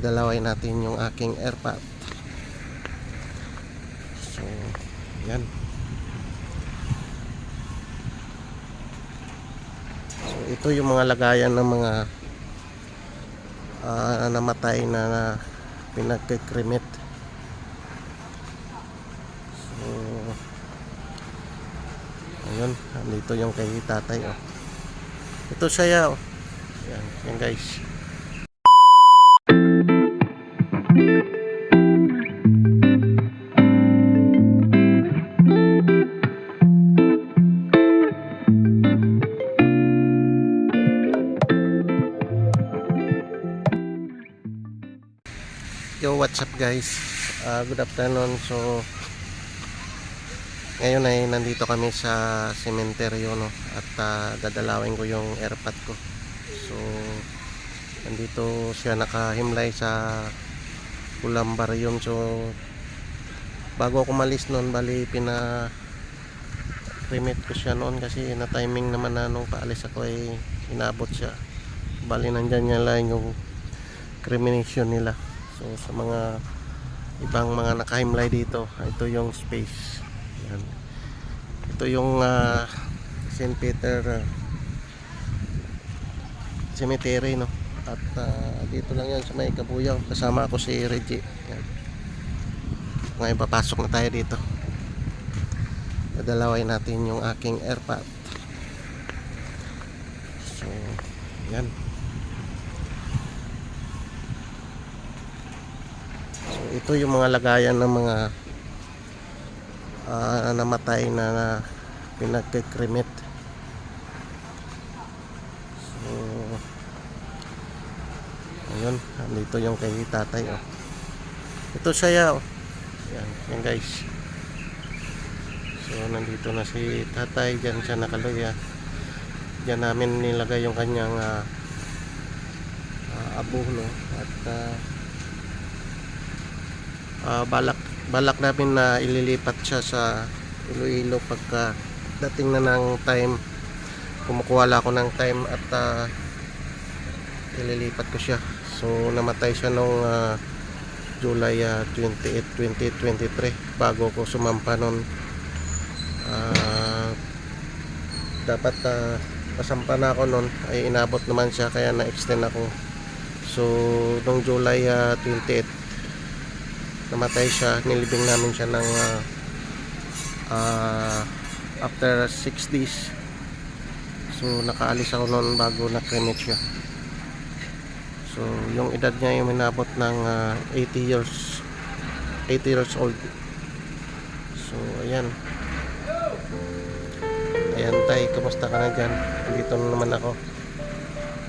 dadalaway natin yung aking airpot so yan so ito yung mga lagayan ng mga ah, namatay na, na pinagkikremit so ayun dito yung kay tatay oh. ito siya oh. yan, yan guys what's up guys? Ah, good afternoon. So, ngayon ay nandito kami sa sementeryo no at ah, dadalawin ko yung airpot ko. So, nandito siya nakahimlay sa Ulambarium. So, bago ako malis noon, bali pina remit ko siya noon kasi na timing naman na nung paalis ako ay inabot siya. Bali nandyan niya lang yung cremation nila. So sa mga ibang mga nakahimlay dito, ito yung space. Yan. Ito yung ah, St. Peter ah, Cemetery no. At ah, dito lang yan sa may Kabuyaw. Kasama ako si Reggie. Yan. Ngayon papasok na tayo dito. Dadalaway natin yung aking airpot. So, yan. So, ito yung mga lagayan ng mga ah, namatay na, na pinagkikremit. So, ayun, dito yung kay tatay. Oh. Ito siya. Oh. Yan, yan guys. So, nandito na si tatay. Diyan siya nakaluya. Diyan namin nilagay yung kanyang ah, ah, abulo. At ah, Ah, balak balak namin na ililipat siya sa Iloilo pagka dating na ng time. Kumukuha lang ako ng time at ah, ililipat ko siya. So namatay siya nung ah, July ah, 28, 2023 bago ko sumampa nun. Ah, dapat uh, pasampa na ako nun. Ay inabot naman siya kaya na-extend ako. So nung July ah, 28 namatay siya nilibing namin siya ng ah, ah, after 6 days. So nakaalis ako noon bago na-cremate siya. So yung edad niya yung minabot ng ah, 80 years 80 years old. So ayan. Ayan tay kamusta ka na dyan? Dito na naman ako.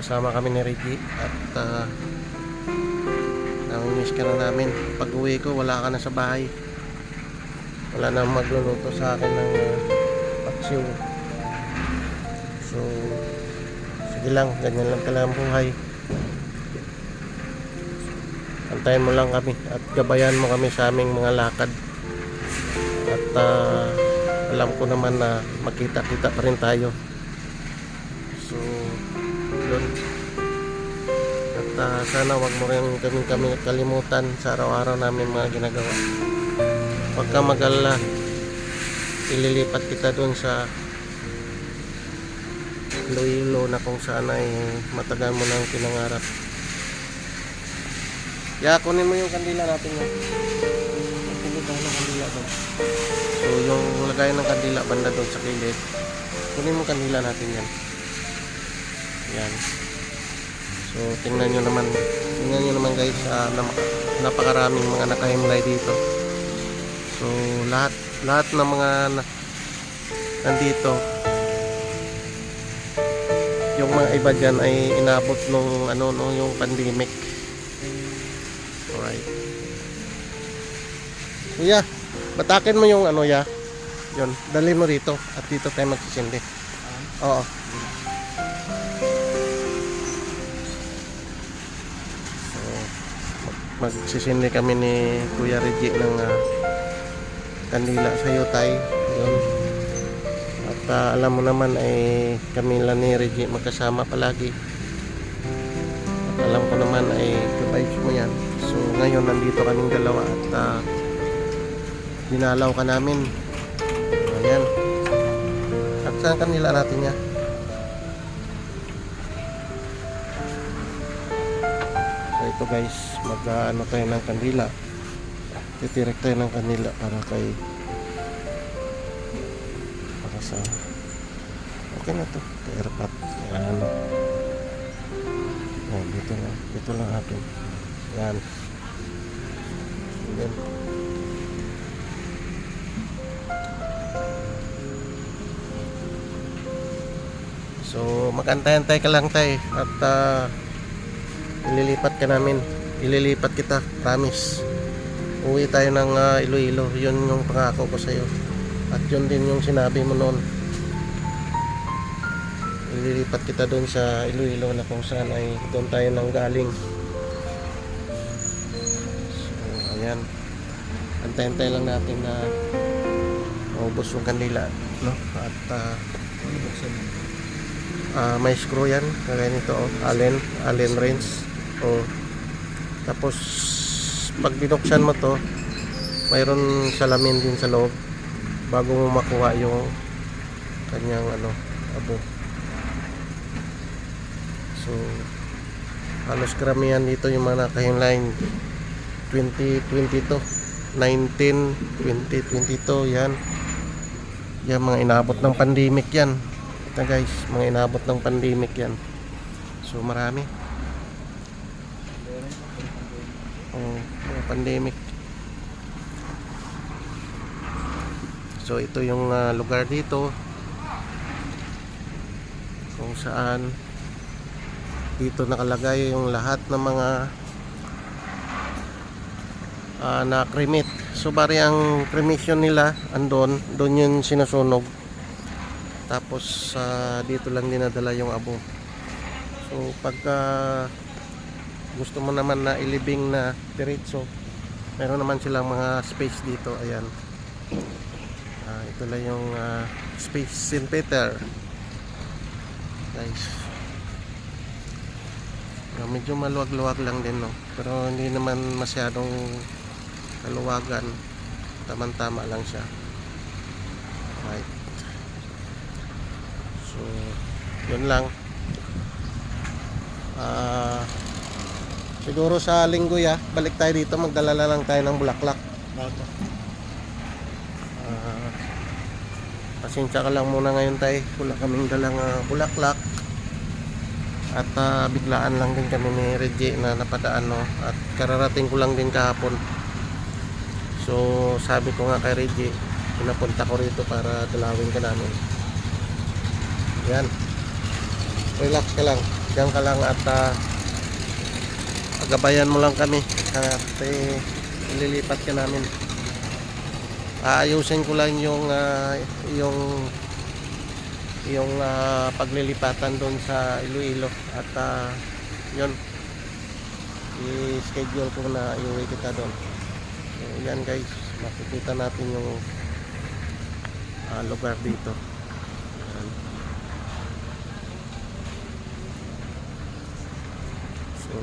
Kasama kami ni Reggie at ah, Namimiss ka na namin. Pag uwi ko, wala ka na sa bahay. Wala na magluluto sa akin ng uh, paksiw. So, sige lang. Ganyan lang ang buhay. Antayin mo lang kami at gabayan mo kami sa aming mga lakad. At ah, alam ko naman na makita-kita pa rin tayo. So, yun. Ah, sana wag mo rin kami, kami kalimutan sa araw-araw namin mga ginagawa. Huwag ka mag-alala. Ililipat kita doon sa Iloilo na kung saan ay matagal mo nang pinangarap. Ya, kunin mo yung kandila natin yan. Kunin tayo kandila doon. So, yung lagayan ng kandila banda doon sa kilid. Kunin mo kandila natin yan. Yan. So tingnan nyo naman, tingnan nyo naman guys, na- napakaraming mga nakahimlay dito. So lahat lahat ng mga na, nandito yung mga iba dyan ay inabot nung ano no yung pandemic. Alright. Kuya, batakin mo yung ano ya. Yun, dali mo rito at dito tayo magsisindi. Oo. Magsisindi kami ni Kuya Reggie ng ah, kandila sa Yutay. Yun. At ah, alam mo naman ay kami lang ni Reggie magkasama palagi. At alam ko naman ay kabayos mo yan. ngayon nandito kaming dalawa at ah, dinalaw ka namin. Ayan. At saan kanila natin niya? Ito guys, mag ah, ano tayo ng kandila. Titirek tayo ng kanila para kay para sa okay na to. Kay airpot yan yan dito lang. Dito lang atin yan yan so magantay-antay ka lang tay at ah, ililipat ka namin. Ililipat kita promise. Uwi tayo ng ah, Iloilo. Yun yung pangako ko sa'yo. At yun din yung sinabi mo noon. Ililipat kita doon sa Iloilo na kung saan ay doon tayo nang galing. So ayan. Antay-antay lang natin na maubos yung kanila no? at ah, ah, may screw yan. Kagaya nito oh, allen allen wrench oh. tapos pag binuksan mo to mayroon salamin din sa loob bago mo makuha yung kanyang ano abo. So halos karamihan dito yung mga nakahinline 2022 19 2022 yan. Yan mga inabot ng pandemic yan. Ito guys mga inabot ng pandemic yan. So marami oh, pandemic. So ito yung ah, lugar dito. Kung saan dito nakalagay yung lahat ng mga ah, na cremate. So bari ang cremation nila andon doon yun sinusunog tapos ah, dito lang dinadala yung abo. So pagka gusto mo naman na ilibing na diretso. Meron naman silang mga space dito ayan. Ah, ito lang yung ah, space. St. Peter. Guys. Ah, medyo maluwag-luwag lang din no? Pero hindi naman masyadong kaluwagan. Tamang-tama lang siya. Right. So yun lang. Ah siguro sa linggo ya balik tayo dito magdala na lang tayo ng bulaklak. Ah, pasensya ka lang muna ngayon tay. Wala kaming dalang ah, bulaklak. At ah, biglaan lang din kami ni Reggie na napadaan no? At kararating ko lang din kahapon. So sabi ko nga kay Reggie pinapunta ko rito para dalawin ka namin. Yan. Relax ka lang. Diyan ka lang at ah, agabayan mo lang kami. At eh, ililipat ka namin. Aayusin ko lang yung ah, yung yung ah, paglilipatan doon sa Iloilo. At ah, yun. I-schedule ko na iuwi kita doon. So yan guys. Makikita natin yung ah, lugar dito Yan. So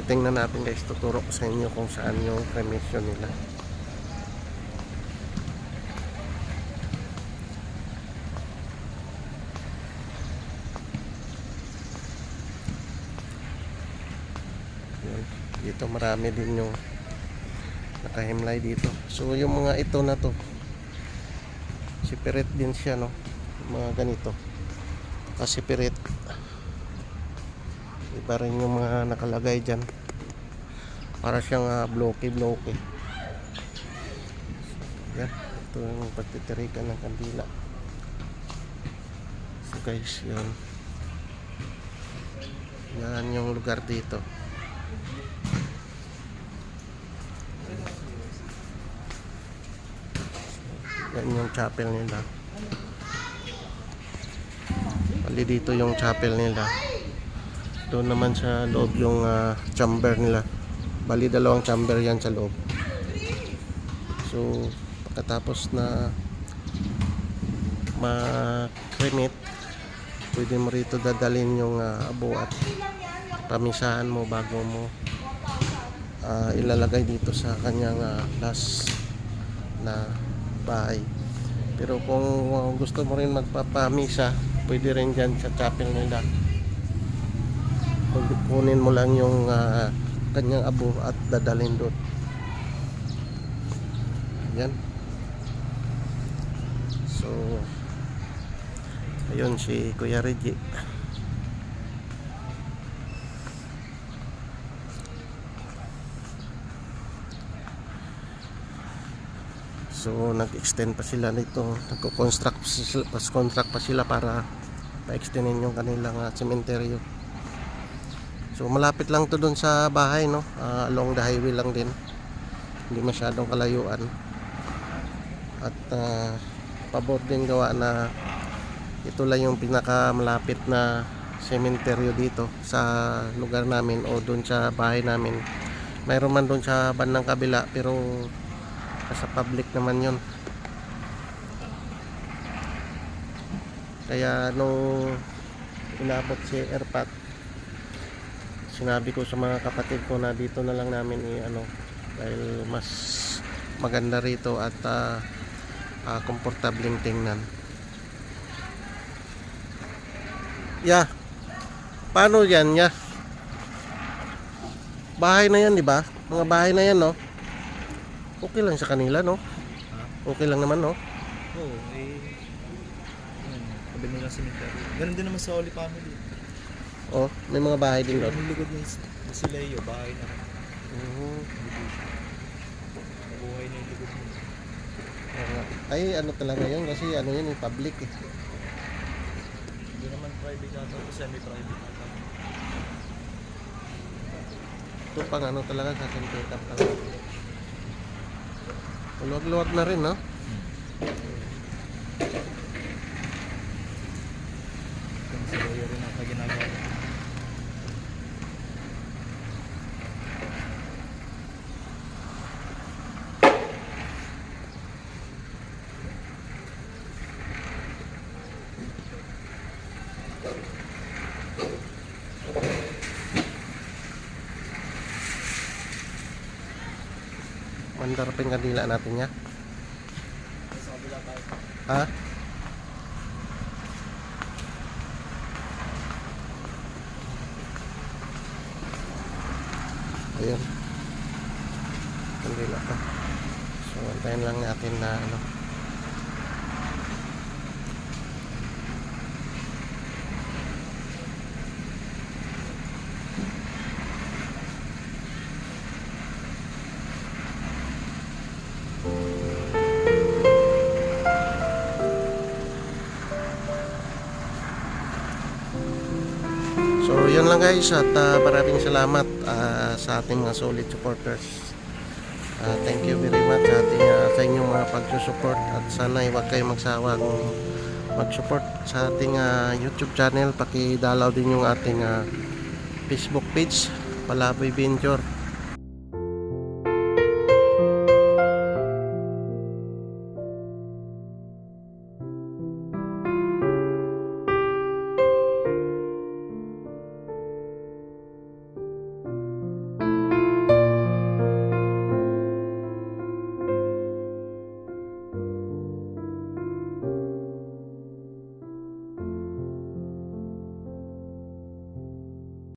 titingnan natin guys tuturo ko sa inyo kung saan yung cremation nila Yun. Dito marami din yung nakahimlay dito. So yung mga ito na to separate din siya no. Mga ganito. Kasipirit. Iba rin yung mga nakalagay dyan. Para siyang uh, bloke-bloke. So, yan. Ito yung pagtitirikan ng kandila. So guys, yun. Yan yung lugar dito. Yan yung chapel nila. Bali dito yung chapel nila. Doon naman sa loob yung ah, chamber nila. Bali dalawang chamber yan sa loob. So, pagkatapos na ma-cremate, pwede mo rito dadalhin yung ah, abo at pamisahan mo bago mo ah, ilalagay dito sa kanyang ah, last na bahay. Pero kung gusto mo rin magpapamisa, pwede rin dyan sa chapel nila. Kunin mo lang yung ah, kanyang abo at dadalhin doon. Yan. So, ayun si Kuya Reggie. So nag-extend pa sila nito, nagko-construct pa sila, pa sila para pa-extendin yung kanilang uh, cementerio. So malapit lang to doon sa bahay no, Ah, along the highway lang din. Hindi masyadong kalayuan. At uh, pabor din gawa na ito lang yung pinaka malapit na cementerio dito sa lugar namin o doon sa bahay namin. Mayroon man doon sa bandang kabila pero sa public naman yon kaya nung inabot si Airpat sinabi ko sa mga kapatid ko na dito na lang namin i ano dahil mas maganda rito at ah, ah, komportabling tingnan. Ya paano yan? Ya bahay na yan di ba? Mga bahay na yan no? Okay lang sa kanila no? Okay lang naman no? Oo, eh... Yan, tabi nila cemetery. Ganun din naman sa Holy Family. Oh may mga bahay din doon Yung likod ni, ni si Leo, bahay na. Mhm. Nabuhay na yung likod niya. Oo ay ano talaga yun kasi ano yun yung public eh Hindi naman private ata ito, semi-private ata. ito pang ano talaga sa set up lang luwag-luwag na rin no Yung si Leo rin ang ginagawa. Mandar pa yung kanila natin niya. Ha? Ayun. Kandila pa. So antayin lang natin na ano lang guys at uh, maraming salamat ah, sa ating mga solid supporters. Ah, thank you very much sa ating ah, sa inyong mga pagsusupport at sana ay huwag kayong magsawang mag-support sa ating ah, YouTube channel. Paki-dalaw din yung ating ah, Facebook page Palaboy Venture